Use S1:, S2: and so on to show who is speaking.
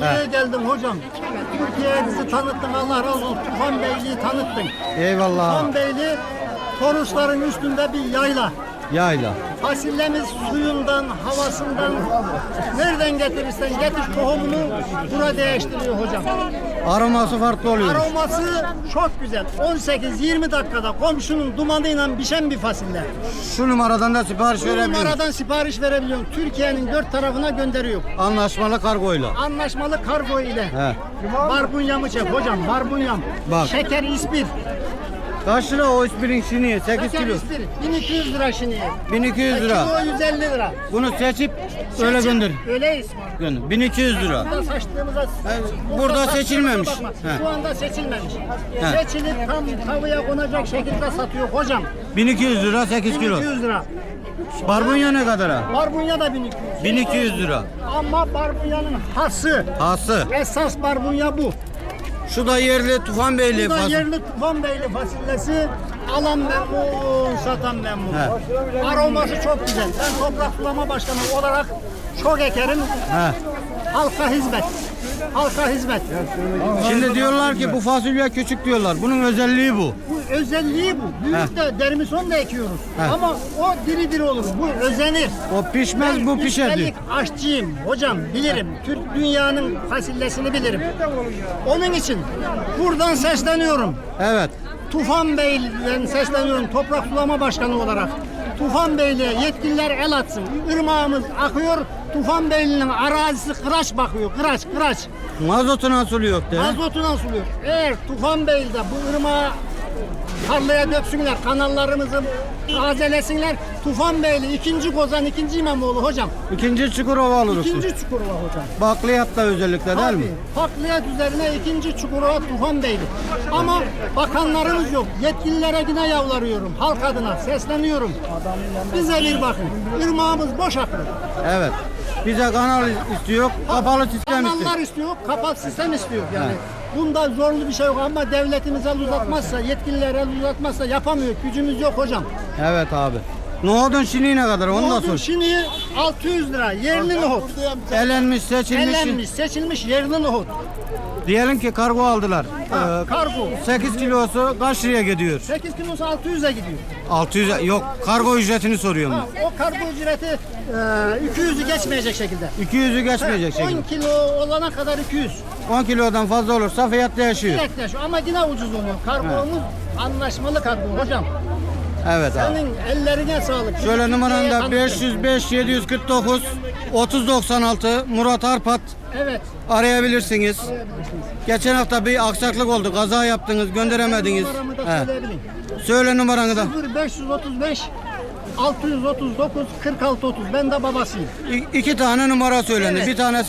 S1: Türkiye'ye geldim hocam. Türkiye'ye bizi tanıttın Allah razı olsun. Tufan Beyliği tanıttın.
S2: Eyvallah.
S1: Tufan Beyliği Torusların üstünde bir yayla.
S2: Yayla.
S1: Fasillemiz suyundan, havasından nereden getirirsen getir tohumunu buna değiştiriyor hocam.
S2: Aroması farklı oluyor.
S1: Aroması çok güzel. 18-20 dakikada komşunun dumanıyla pişen bir fasulye.
S2: Şu numaradan da sipariş
S1: Bu
S2: verebilirim.
S1: numaradan sipariş verebiliyorum. Türkiye'nin dört tarafına gönderiyor.
S2: Anlaşmalı kargoyla.
S1: Anlaşmalı kargo ile.
S2: He.
S1: Barbunyamı çek hocam, barbunyam.
S2: Bak.
S1: Şeker ispir.
S2: Kaç lira o ispirin şiniye? 8
S1: Şeker
S2: kilo.
S1: ispir. 1200 lira şimdi.
S2: 1200 lira.
S1: Kilo 150 lira.
S2: Bunu seçip öyle gönder.
S1: Öyleyiz.
S2: Gönder. 1200 lira.
S1: Burada saçtığımıza...
S2: burada seçilmemiş.
S1: bakma.
S2: He.
S1: Şu anda seçilmemiş.
S2: He.
S1: Seçilip tam tavaya konacak şekilde satıyor hocam.
S2: 1200 lira 8 kilo.
S1: 1200 lira.
S2: Barbunya ne kadar ha?
S1: Barbunya da 1200.
S2: 1200 lira.
S1: Ama barbunyanın hası.
S2: Hası.
S1: Esas barbunya bu.
S2: Şu da yerli Tufan Beyli
S1: Bu da
S2: fasulye.
S1: yerli Tufan Beyli fasulyesi. Alan memnun, satan memnun.
S2: He.
S1: Aroması çok güzel. Ben toprak sulama başkanı olarak çok ekerim.
S2: He.
S1: Halka hizmet. Halka hizmet.
S2: Şimdi diyorlar ki bu fasulye küçük diyorlar. Bunun özelliği bu.
S1: Bu özelliği bu. Büyük de dermison da ekiyoruz.
S2: He.
S1: Ama o diri diri olur. Bu özenir.
S2: O pişmez bu pişer diyor.
S1: üstelik aşçıyım hocam bilirim. Türk dünyanın fasulyesini bilirim. Onun için buradan sesleniyorum.
S2: Evet.
S1: Tufan Bey'den sesleniyorum toprak sulama başkanı olarak. Tufan Bey'le yetkililer el atsın. Irmağımız akıyor. Tufan Beyli'nin arazisi kıraç bakıyor. Kıraç, kıraç.
S2: Mazotu nasıl yok de.
S1: Mazotuna suluyor. Eğer Tufan Bey'de bu ırmağı tarlaya döksünler, kanallarımızı tazelesinler. Tufan Beyli ikinci Kozan, ikinci İmamoğlu hocam.
S2: İkinci Çukurova oluruz.
S1: İkinci Çukurova hocam.
S2: Bakliyatla özellikle değil mi?
S1: Fakliyat üzerine ikinci Çukurova Tufan Beyli. Ama bakanlarımız yok. Yetkililere yine yalvarıyorum. Halk adına sesleniyorum. Bize bir bakın. Irmağımız boş akıyor.
S2: Evet. Bize kanal istiyor, kapalı sistem
S1: Kanallar
S2: istiyor.
S1: istiyor, kapat sistem istiyor yani. Bunda zorlu bir şey yok ama devletimiz el uzatmazsa, yetkililer el uzatmazsa yapamıyor. Gücümüz yok hocam.
S2: Evet abi. Nohudun şiniği ne kadar onu da
S1: Nohudun
S2: sor.
S1: şimdi 600 lira yerli nohut.
S2: Elenmiş, seçilmiş.
S1: Elenmiş, seçilmiş yerli nohut.
S2: Diyelim ki kargo aldılar.
S1: Ha,
S2: Ee,
S1: kargo.
S2: 8 kilosu kaç liraya gidiyor?
S1: 8 kilosu 600'e gidiyor.
S2: 600 yok kargo ücretini soruyorum
S1: Ha, o kargo ücreti e, 200'ü geçmeyecek şekilde.
S2: ben. 200'ü geçmeyecek
S1: 10
S2: şekilde.
S1: kilo olana kadar 200.
S2: 10 kilodan fazla olursa fiyat değişiyor.
S1: Yaklaş ama yine ucuz oluyor. Kargomuz anlaşmalı kargo hocam.
S2: Evet abi.
S1: Senin ellerine sağlık.
S2: Şöyle numaram da
S1: tanıtın.
S2: 505 749 3096 Murat Arpat
S1: Evet.
S2: arayabilirsiniz. Geçen hafta bir aksaklık oldu. Kaza yaptınız, gönderemediniz.
S1: Numaramı da söyleyebilirim.
S2: Söyle numaranı da.
S1: 0535 639 46 30. Ben de babasıyım.
S2: İ- iki tane numara söylendi.
S1: Evet.
S2: Bir tanesi